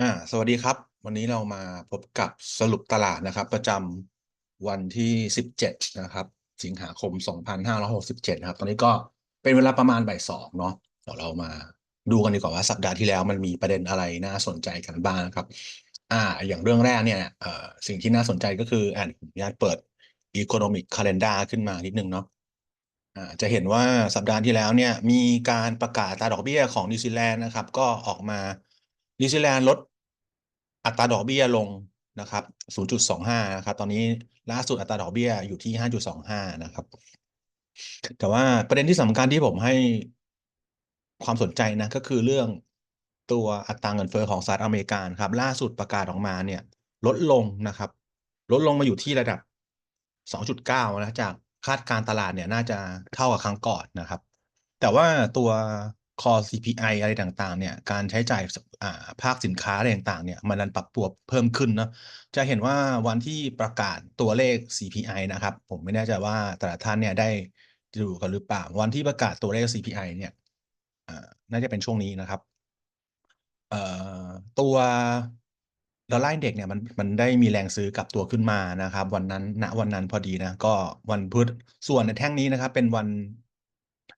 อ่าสวัสดีครับ วันนี้เรามาพบกับสรุปตลาดนะครับ ประจำวันที่ 17 นะครับ สิงหาคม 2567 นะครับ ตอนนี้ก็เป็นเวลาประมาณบ่ายสองเนาะเดี๋ยวเรามาดูกันดีกว่าว่าสัปดาห์ที่แล้วมันมีประเด็นอะไรน่าสนใจกันบ้างนะครับ อ่า อย่างเรื่องแรกเนี่ยเอ่อสิ่งที่น่าสนใจก็คืออ่านผมญาตเปิด Economic Calendar ขึ้นมานิดนึงเนาะอ่าจะเห็นว่าสัปดาห์ที่แล้วเนี่ยมีการประกาศตาดอกเบี้ยของนิวซีแลนด์นะครับ ก็ออกมานิวซีแลนด์ลด อัตราดอกเบี้ยลงนะครับ 0.25 นะครับ ตอนนี้ล่าสุดอัตราดอกเบี้ยอยู่ที่ 5.25 นะครับ แต่ว่าประเด็นที่สำคัญที่ผมให้ความสนใจนะก็คือเรื่องตัวอัตราเงินเฟ้อของสหรัฐอเมริกาครับ ล่าสุดประกาศออกมาเนี่ย ลดลงนะครับ ลดลงมาอยู่ที่ระดับ 2.9 นะจากคาดการตลาดเนี่ยน่าจะเท่ากับครั้งก่อนนะครับ แต่ว่าตัว core CPI อะไรต่างๆ เนี่ย การใช้จ่ายอ่าภาคสินค้าอะไรต่างๆ เนี่ย มันดันปรับตัวเพิ่มขึ้นเนาะ จะเห็นว่าวันที่ประกาศตัวเลข CPI นะครับ ผมไม่แน่ใจว่าแต่ละท่านเนี่ยได้ดูกันหรือเปล่า วันที่ประกาศตัวเลข CPI เนี่ยอ่าน่าจะเป็นช่วงนี้นะครับเอ่อตัวดอลลาร์เด็กเนี่ยมันมันได้มีแรงซื้อกลับตัวขึ้นมานะครับ วันนั้นณวันนั้นพอดีนะ ก็วันพุธส่วนในแท่งนี้นะครับ เป็นวัน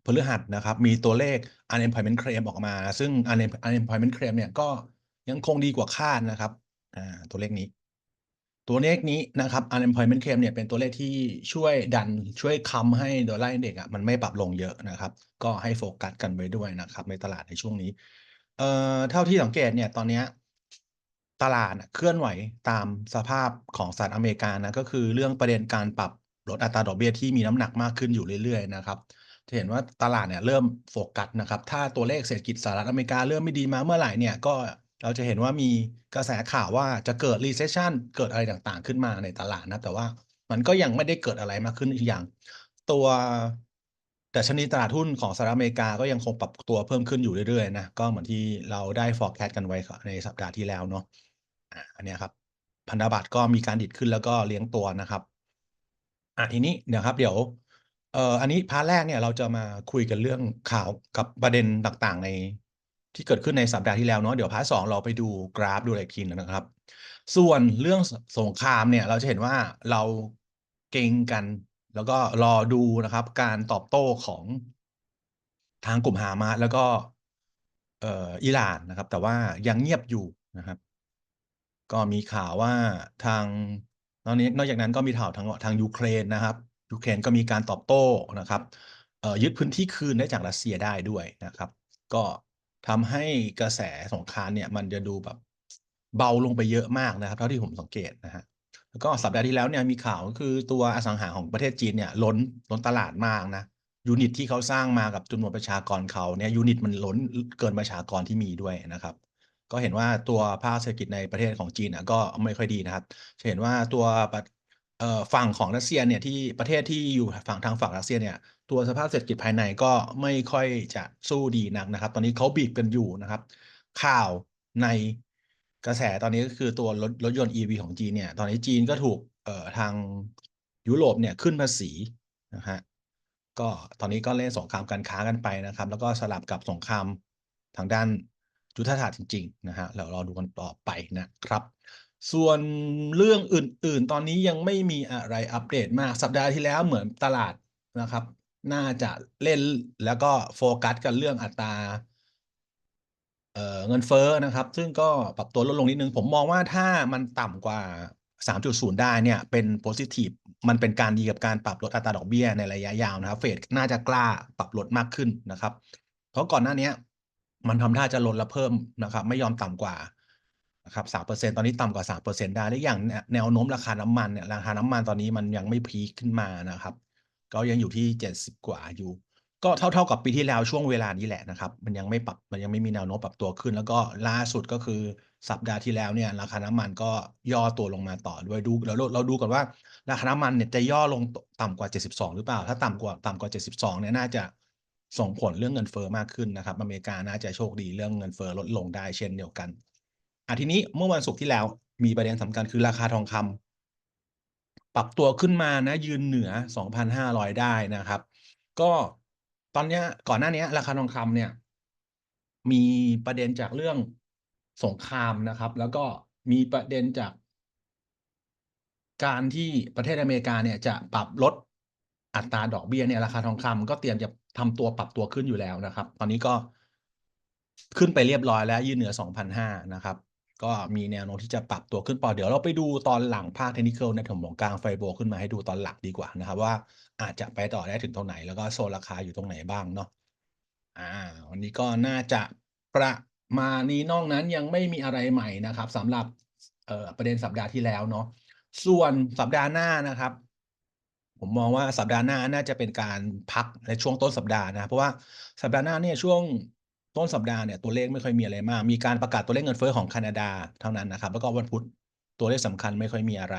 พฤหัสนะครับมีตัวเลข unemployment claim ออกมา ซึ่ง unemployment claim เนี่ยก็ยังคงดีกว่าคาดนะครับตัวเลขนี้ ตัวเลขนี้นะครับ unemployment claim เนี่ยเป็นตัวเลขที่ช่วยดันช่วยค้ำให้ดอลลาร์อินเด็กซ์อะมันไม่ปรับลงเยอะนะครับ ก็ให้โฟกัสกันไว้ด้วยนะครับ ในตลาดในช่วงนี้เอ่อเท่าที่สังเกตเนี่ยตอนเนี้ยตลาดเคลื่อนไหวตามสภาพของสหรัฐอเมริกานะก็คือเรื่องประเด็นการปรับลดอัตราดอกเบี้ยที่มีน้ำหนักมากขึ้นอยู่เรื่อยๆนะครับ จะเห็นว่าตลาดเนี่ยเริ่มโฟกัสนะครับ ถ้าตัวเลขเศรษฐกิจสหรัฐอเมริกาเริ่มไม่ดีมาเมื่อไหร่เนี่ยก็เราจะเห็นว่ามีกระแสข่าวว่าจะเกิด recession เกิดอะไรต่างๆ ขึ้นมาในตลาดนะแต่ว่ามันก็ยังไม่ได้เกิดอะไรมากขึ้นอีกอย่าง ตัวดัชนีตลาดหุ้นของสหรัฐอเมริกาก็ยังคงปรับตัวเพิ่มขึ้นอยู่เรื่อยๆนะก็เหมือนที่เราได้ forecast กันไว้ในสัปดาห์ที่แล้วเนาะอันนี้ครับ พันธบัตรก็มีการดิดขึ้นแล้วก็เลี้ยงตัวนะครับอะทีนี้เดี๋ยวครับ เดี๋ยว เอ่ออันนี้พาร์ทแรกเนี่ยเราจะมาคุยกันเรื่องข่าวกับประเด็นต่างๆ ในที่เกิดขึ้นในสัปดาห์ที่แล้วเนาะเดี๋ยวพาร์ทสองเราไปดูกราฟดูอะไรอีกทีนนะครับ ส่วนเรื่องสสงครามเนี่ยเราจะเห็นว่าเราเก่งกัน แล้วก็รอดูนะครับ การตอบโต้ของทางกลุ่มฮามาสแล้วก็เอ่ออิหร่านนะครับ แต่ว่ายังเงียบอยู่นะครับ ก็มีข่าวว่าทางนอกนี้นอกจากนั้นก็มีข่าวทางทางยูเครนนะครับ ยูเครนก็มีการตอบโต้นะครับยึดพื้นที่คืนได้จากรัสเซียได้ด้วยนะครับ ก็ทำให้กระแสสงครามเนี่ยมันจะดูแบบเบาลงไปเยอะมากนะครับ เท่าที่ผมสังเกตนะฮะแล้วก็สัปดาห์ที่แล้วเนี่ยมีข่าวก็คือตัวอสังหาของประเทศจีนเนี่ยล้นล้นตลาดมากนะยูนิตที่เขาสร้างมากับจำนวนประชากรเขาเนี่ยยูนิตมันล้นเกินประชากรที่มีด้วยนะครับ ก็เห็นว่าตัวภาคเศรษฐกิจในประเทศของจีนนะก็ไม่ค่อยดีนะครับจะเห็นว่าตัว เอ่อฝั่งของรัสเซียเนี่ยที่ประเทศที่อยู่ฝั่งทางฝั่งรัสเซียเนี่ยตัวสภาพเศรษฐกิจภายในก็ไม่ค่อยจะสู้ดีนักนะครับ ตอนนี้เขาบีบกันอยู่นะครับ ข่าวในกระแสตอนนี้ก็คือตัวรถรถยนต์ EV ของจีนเนี่ย ตอนนี้จีนก็ถูกเอ่อทางยุโรปเนี่ยขึ้นภาษีนะฮะก็ตอนนี้ก็เล่นสงครามการค้ากันไปนะครับ แล้วก็สลับกับสงครามทางด้านยุทธศาสตร์จริง ๆ นะฮะเรารอดูกันต่อไปนะครับ ส่วนเรื่องอื่น ๆ ตอนนี้ยังไม่มีอะไรอัปเดตมาก สัปดาห์ที่แล้วเหมือนตลาดนะครับ น่าจะเล่นแล้วก็โฟกัสกันเรื่องอัตราเเงินเฟ้อนะครับ ซึ่งก็ปรับตัวลดลงนิดนึง ผมมองว่าถ้ามันต่ำกว่า 3.0 ได้เนี่ย เป็นโพซิทีฟมันเป็นการดีกับการปรับลดอัตราดอกเบี้ยในระยะยาวนะครับ เฟดน่าจะกล้าปรับลดมากขึ้นนะครับ เพราะก่อนหน้านี้มันทำท่าจะลดแล้วเพิ่มนะครับ ไม่ยอมต่ำกว่า นะครับ3%ตอนนี้ต่ำกว่า3%ได้และอย่างแนวโน้มราคาน้ำมันเนี่ยราคาน้ำมันตอนนี้มันยังไม่พีคขึ้นมานะครับ ก็ยังอยู่ที่70กว่าอยู่ ก็เท่าๆกับปีที่แล้วช่วงเวลานี้แหละนะครับ มันยังไม่ปรับมันยังไม่มีแนวโน้มปรับตัวขึ้น แล้วก็ล่าสุดก็คือสัปดาห์ที่แล้วเนี่ยราคาน้ำมันก็ย่อตัวลงมาต่อด้วยดูเราเราดูก่อนว่าราคาน้ำมันเนี่ยจะย่อลงตต่ำกว่า 72 หรือเปล่า ถ้าต่ำกว่าต่ำกว่า 72เนี่ยน่าจะส่งผลเรื่องเงินเฟ้อมากขึ้นนะครับ อเมริกาน่าจะโชคดีเรื่องเงินเฟ้อลดลงได้เช่นเดียวกัน อ่าทีนี้เมื่อวันศุกร์ที่แล้วมีประเด็นสำคัญคือราคาทองคำปรับตัวขึ้นมานะยืนเหนือ 2,500 ได้นะครับ ก็ตอนนี้ก่อนหน้านี้ราคาทองคำเนี่ย มีประเด็นจากเรื่องสงครามนะครับ แล้วก็มีประเด็นจาก การที่ประเทศอเมริกาเนี่ยจะปรับลดอัตราดอกเบี้ยเนี่ยราคาทองคำก็เตรียมจะทำตัวปรับตัวขึ้นอยู่แล้วนะครับ ตอนนี้ก็ขึ้นไปเรียบร้อยแล้วยืนเหนือ 2,500 นะครับ ก็มีแนวโน้มที่จะปรับตัวขึ้นต่อเดี๋ยวเราไปดูตอนหลังภาคเทคนิคในผมของกลางไฟโบขึ้นมาให้ดูตอนหลักดีกว่านะครับว่าอาจจะไปต่อได้ถึงตรงไหน แล้วก็โซนราคาอยู่ตรงไหนบ้างเนาะอ่า วันนี้ก็น่าจะประมาณนี้นอกนั้นยังไม่มีอะไรใหม่นะครับสำหรับเอ่อประเด็นสัปดาห์ที่แล้วเนาะส่วนสัปดาห์หน้านะครับ ผมมองว่าสัปดาห์หน้าน่าจะเป็นการพักในช่วงต้นสัปดาห์นะเพราะว่าสัปดาห์หน้าเนี่ยช่วง ต้นสัปดาห์เนี่ยตัวเลขไม่ค่อยมีอะไรมาก มีการประกาศตัวเลขเงินเฟ้อของแคนาดาเท่านั้นนะครับ แล้วก็วันพุธตัวเลขสำคัญไม่ค่อยมีอะไร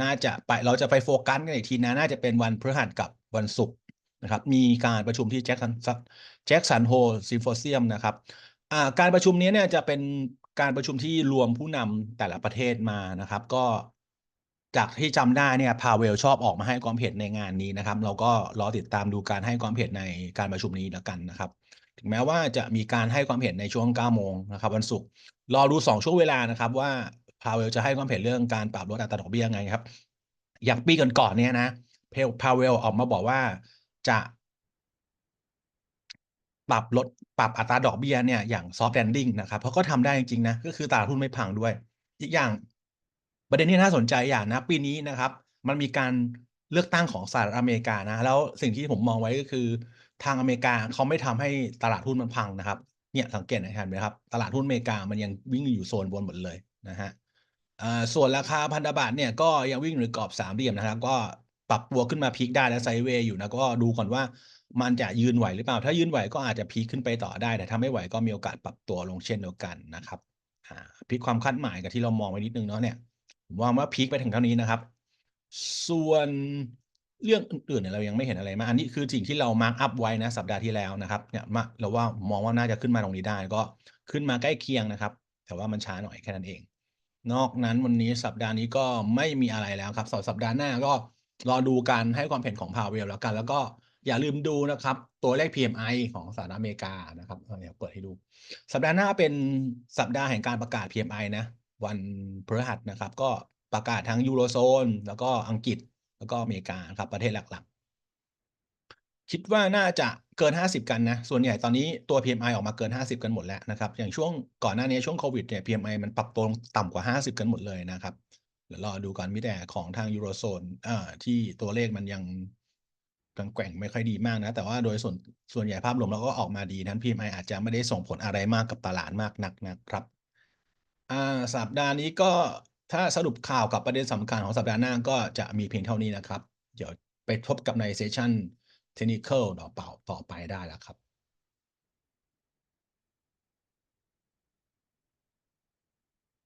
น่าจะไปเราจะไปโฟกัสกันอีกทีนะ น่าจะเป็นวันพฤหัสกับวันศุกร์นะครับ มีการประชุมที่แจ็คสันแจ็คสันโฮซิมโฟเซียมนะครับการประชุมนี้เนี่ยจะเป็นการประชุมที่รวมผู้นำแต่ละประเทศมานะครับ ก็จากที่จำได้เนี่ยพาเวลชอบออกมาให้ความเห็นในงานนี้นะครับ เราก็รอติดตามดูการให้ความเห็นในการประชุมนี้แล้วกันนะครับ ถึงแม้ว่าจะมีการให้ความเห็นในช่วง 9 โมงนะครับวันศุกร์รอดู 2 ช่วงเวลานะครับ ว่าพาเวลจะให้ความเห็นเรื่องการปรับลดอัตราดอกเบี้ยยังไงครับ อย่างปีก่อนๆเนี่ยนะเพลพาเวลออกมาบอกว่าจะปรับลดปรับอัตราดอกเบี้ยเนี่ยอย่างซอฟต์แลนดิ้งนะครับเพราะก็ทำได้จริงๆนะก็คือตลาดหุ้นไม่พังด้วย อีกอย่างประเด็นที่น่าสนใจอย่างนะ ปีนี้นะครับ มันมีการเลือกตั้งของสหรัฐอเมริกานะ แล้วสิ่งที่ผมมองไว้ก็คือ ทางอเมริกาเขาไม่ทำให้ตลาดหุ้นมันพังนะครับ เนี่ยสังเกตนะครับไหมครับ ตลาดหุ้นอเมริกามันยังวิ่งอยู่โซนบนหมดเลยนะฮะอ่าส่วนราคาพันธบัตรเนี่ยก็ยังวิ่งอยู่ในกรอบสามเหลี่ยมนะครับ ก็ปรับตัวขึ้นมาพีคได้และไซเวย์อยู่นะก็ดูก่อนว่ามันจะยืนไหวหรือเปล่า ถ้ายืนไหวก็อาจจะพีคขึ้นไปต่อได้ แต่ถ้าไม่ไหวก็มีโอกาสปรับตัวลงเช่นเดียวกันนะครับอ่าพลิกความคาดหมายกับที่เรามองไว้นิดนึงเนาะเนี่ยผมว่าว่าพีคไปถึงเท่านี้นะครับ ส่วน เรื่องอื่นๆเนี่ยเรายังไม่เห็นอะไรมากอันนี้คือสิ่งที่เรามาร์กอัพไว้นะสัปดาห์ที่แล้วนะครับเนี่ยมาเราว่ามองว่าน่าจะขึ้นมาตรงนี้ได้ก็ขึ้นมาใกล้เคียงนะครับ แต่ว่ามันช้าหน่อยแค่นั้นเอง นอกนั้นวันนี้สัปดาห์นี้ก็ไม่มีอะไรแล้วครับสำหรับสัปดาห์หน้าก็รอดูการให้ความเห็นของพาเวลแล้วกัน แล้วก็อย่าลืมดูนะครับ ตัวเลข PMI ของสหรัฐอเมริกานะครับเอาเนี่ยเปิดให้ดู สัปดาห์หน้าเป็นสัปดาห์แห่งการประกาศ PMI นะวันพฤหัสนะครับ ก็ประกาศทั้งยูโรโซนแล้วก็อังกฤษ แล้วก็อเมริกาครับประเทศหลักๆ คิดว่าน่าจะเกิน 50 กันนะ ส่วนใหญ่ตอนนี้ตัว PMI ออกมาเกิน 50 กันหมดแล้วนะครับ อย่างช่วงก่อนหน้านี้ช่วงโควิดเนี่ย PMI มันปรับตัวต่ำกว่า 50 กันหมดเลยนะครับเดี๋ยวรอดูกันมีแต่ของทางยูโรโซนอ่าที่ตัวเลขมันยังแกว่งไม่ค่อยดีมากนะ แต่ว่าโดยส่วนส่วนใหญ่ภาพรวมเราก็ออกมาดีนั้น PMI อาจจะไม่ได้ส่งผลอะไรมากกับตลาดมากนักนะครับอ่าสัปดาห์นี้ก็ ถ้าสรุปข่าวกับประเด็นสำคัญของสัปดาห์หน้าก็จะมีเพียงเท่านี้นะครับ เดี๋ยวไปพบกับในเซสชันเทคนิคต่อเป่าต่อไปได้แล้วครับ